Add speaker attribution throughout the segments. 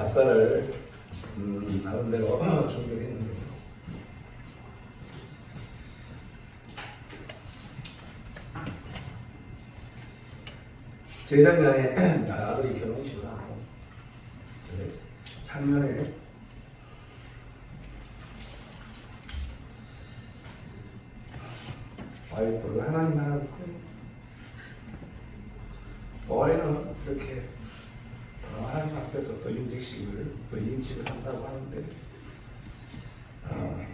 Speaker 1: 답사를 음, 나름대로 준비를 했는데요. 재작년에 아들이 결혼식을 하고 작년에 와이프를 하나님 나라를 올해는 이렇게 어, 하나님 앞에서 또 임직식을 또 임직을 한다고 하는데 어,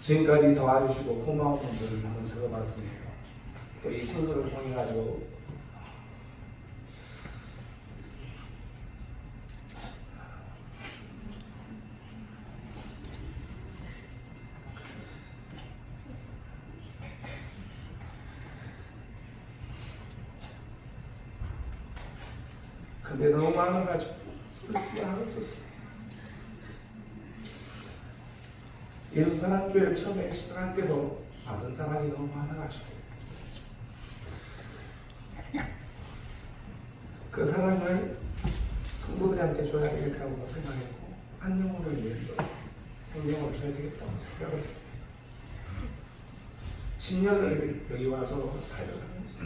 Speaker 1: 지금까지 도와주시고 고마운 분들을 한번 적어봤습니다. 또 이 순서를 통해 가지고 근데 너무 많아가지고 쓸 수가 없었어요. 예루살렘 교회를 처음에 시작할 때도 받은 사람이 너무 많아가지고 그 사랑을 성도들한테 줘야 되겠다고 생각했고 한 영혼을 위해서 생명을 줘야 되겠다고 생각을 했습니다. 10년을 여기 와서 하면서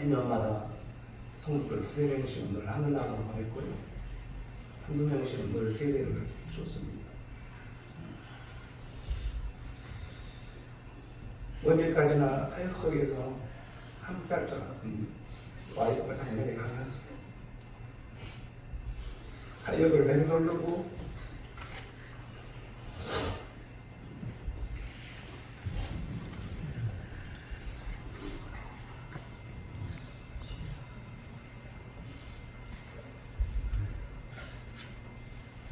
Speaker 1: 1년마다 성도들 두세 명씩 늘 하늘나라로 보냈고요. 한두 명씩 늘 세례를 줬습니다. 언제까지나 사역 속에서 함께 할 줄 알았던 와이프가 작년에 가면서 사역을 맹돌르고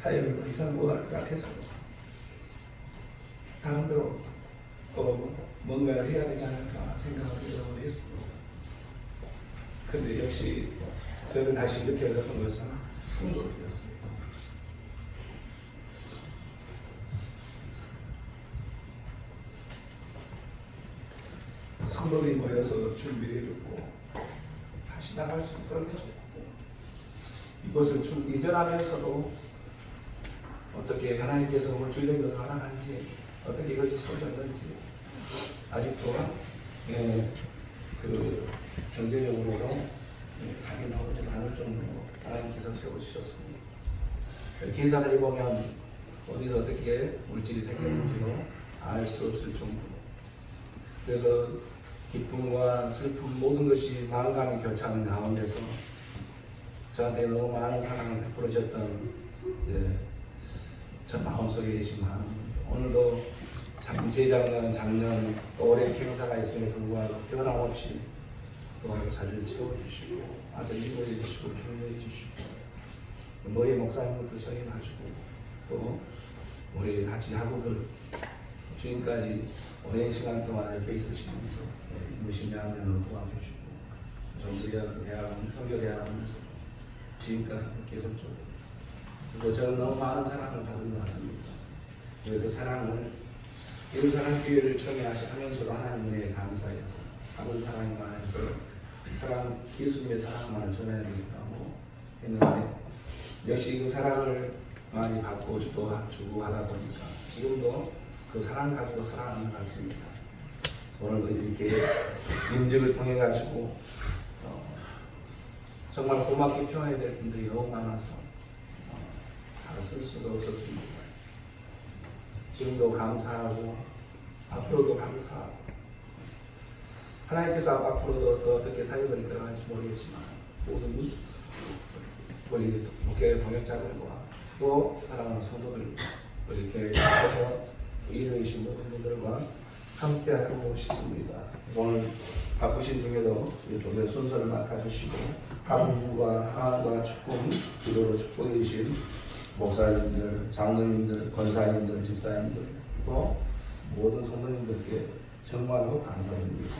Speaker 1: 사역을 더 이상 못할 것 같아서 다음으로 또 뭔가를 해야 되지 않을까 생각을 했습니다. 근데 역시 저는 다시 이렇게 얻었던 것은 성도였습니다. 성도들이 모여서 준비해줬고 다시 나갈 수 있도록 해줬고 이것을 좀 이전하면서도 어떻게 하나님께서 물질적인 것을 하나는지 어떻게 이것이 소졌는지 아직도 예, 그 경제적으로도 예, 답이 나오지 않을 정도로 하나님께서 세워주셨습니다. 계산을 해보면 어디서 어떻게 물질이 생겼는지도 알 수 없을 정도로 그래서 기쁨과 슬픔 모든 것이 마음감이 교차하는 가운데서 저한테 너무 많은 사랑을 베풀으셨던 예, 저 마음속에 계시만 오늘도 참 재작년, 작년 또 올해 행사가 있음에 불구하고 변함없이 또 자리를 채워주시고 와서 인도해 주시고 격려해 주시고 너희 목사님들도 저희가지고 또 우리 같이 하고들 지금까지 오랜 시간 동안 이렇게 있으시면서 열심히 하면 도와주시고 정부야 대학원, 성교 대학원에서 지금까지 계속적으로 그리고 저는 너무 많은 사랑을 받은 것 같습니다. 그 사랑을 예루살렘 교회를 처음에 하시면서도 하나님에 감사해서 받은 사랑이 많아서 사랑 예수님의 사랑만을 전해야 되겠다고 했는데 역시 그 사랑을 많이 받고 주도 주고 하다 보니까 지금도 그 사랑 가지고 살아가는 것 같습니다. 오늘도 이렇게 인적을 통해 가지고 어, 정말 고맙게 표현해야 될 분들이 너무 많아서 어, 다 쓸 수가 없었습니다. 지금도 감사하고 앞으로도 감사하고 하나님께서 앞으로도 또 어떻게 사역을 이끌어갈지 모르겠지만 모든 우리 목회 동역자들과 또 사랑하는 성도들 또 이렇게 하셔서 일하신 모든 분들과 함께하고 싶습니다. 오늘 바쁘신 중에도 이쪽에 순서를 맡아주시고 하부와 하과 축복 기도로 축복해 주신 목사님들, 장로님들, 권사님들, 집사님들 또 모든 성도님들께 정말로 감사드립니다.